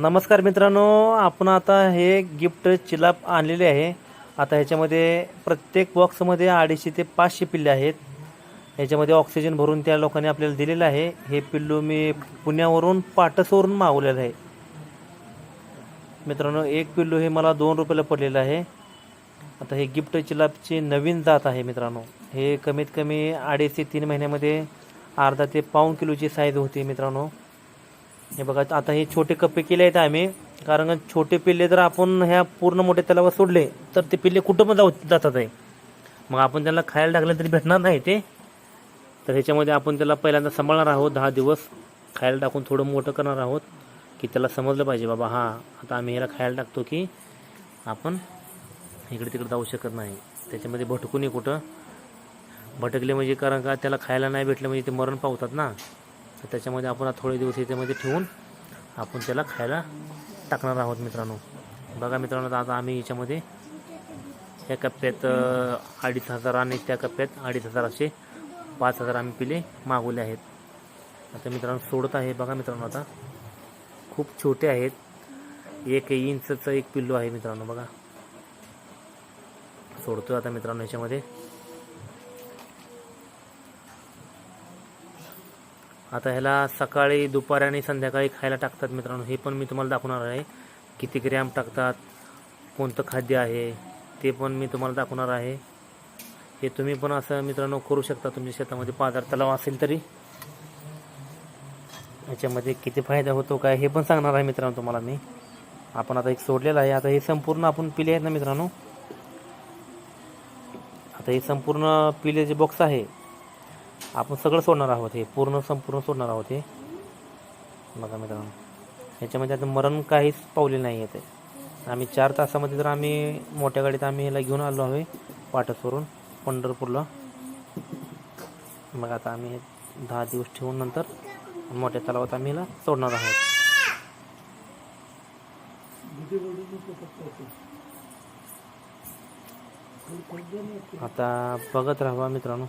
नमस्कार मित्रांनो आपण आता हे गिफ्ट चिलाप आणलेले आहे. आता ह्याच्यामध्ये प्रत्येक बॉक्समध्ये अडीचशे ते पाचशे पिल्ले आहेत. ह्याच्यामध्ये ऑक्सिजन भरून त्या लोकांनी आपल्याला दिलेलं आहे. हे पिल्लू मी पुण्यावरून पाटसवरून मागवलेलं आहे. मित्रांनो एक पिल्लू हे मला दोन रुपयाला पडलेलं आहे. आता हे गिफ्ट चिलापची नवीन जात आहे मित्रांनो. हे कमीत कमी अडीच ते तीन महिन्यामध्ये अर्धा ते पाऊण किलोची साईज होती मित्रांनो. हे बघा आता हे छोटे कप्पे केले आहेत आम्ही. कारण छोटे पिल्ले जर आपण ह्या पूर्ण मोठ्या तलावात सोडले तर ते पिल्ले कुठं पण जाऊ जातात आहे. मग आपण त्यांना खायला टाकलं तरी भेटणार नाही ते. तर ह्याच्यामध्ये आपण त्याला पहिल्यांदा सांभाळणार आहोत. दहा दिवस खायला टाकून थोडं मोठं करणार आहोत की त्याला समजलं पाहिजे बाबा हां आता आम्ही ह्याला खायला टाकतो की आपण इकडे तिकडे जाऊ शकत नाही. त्याच्यामध्ये भटकून कुठं. भटकले म्हणजे कारण का त्याला खायला नाही भेटलं म्हणजे ते मरण पावतात ना. तर त्याच्यामध्ये आपण आता थोडे दिवस याच्यामध्ये ठेवून आपण त्याला खायला टाकणार आहोत मित्रांनो. बघा मित्रांनो आता आम्ही याच्यामध्ये या कप्प्यात अडीच हजार आणि त्या कप्प्यात अडीच हजार असे पाच हजार आम्ही पिले मागवले आहेत. आता मित्रांनो सोडत आहे. बघा मित्रांनो आता. खूप छोटे आहेत. एक इंचचं एक पिल्लू आहे मित्रांनो बघा. सोडतोय आता मित्रांनो याच्यामध्ये. आता ह्याला सकाळी दुपारी आणि संध्याकाळी खायला टाकतात मित्रांनो. हे पण मी तुम्हाला दाखवणार आहे. किती ग्रॅम टाकतात कोणतं खाद्य आहे ते पण मी तुम्हाला दाखवणार आहे. हे तुम्ही पण असं मित्रांनो करू शकता तुमच्या शेतामध्ये. पाजार तलाव असेल तरी. याच्यामध्ये किती फायदा होतो काय हे पण सांगणार आहे मित्रांनो तुम्हाला मी. आपण आता एक सोडलेलं आहे. आता हे संपूर्ण आपण पिले आहेत ना मित्रांनो? आता हे संपूर्ण पिले जे बॉक्स आहे. आपण सगळं सोडणार आहोत हे. पूर्ण संपूर्ण सोडणार आहोत हे. बघा मित्रांनो. ह्याच्यामध्ये आता मरण काहीच पावले नाही आहे ते आम्ही चार तासामध्ये तर आम्ही मोठ्या गाडीत आम्ही ह्याला घेऊन आलो आहे पाटसवरून पंढरपूरला. मग आता आम्ही दहा दिवस ठेवून नंतर मोठ्या तलावात आम्ही ह्याला सोडणार आहोत. आता बघत राहा मित्रांनो.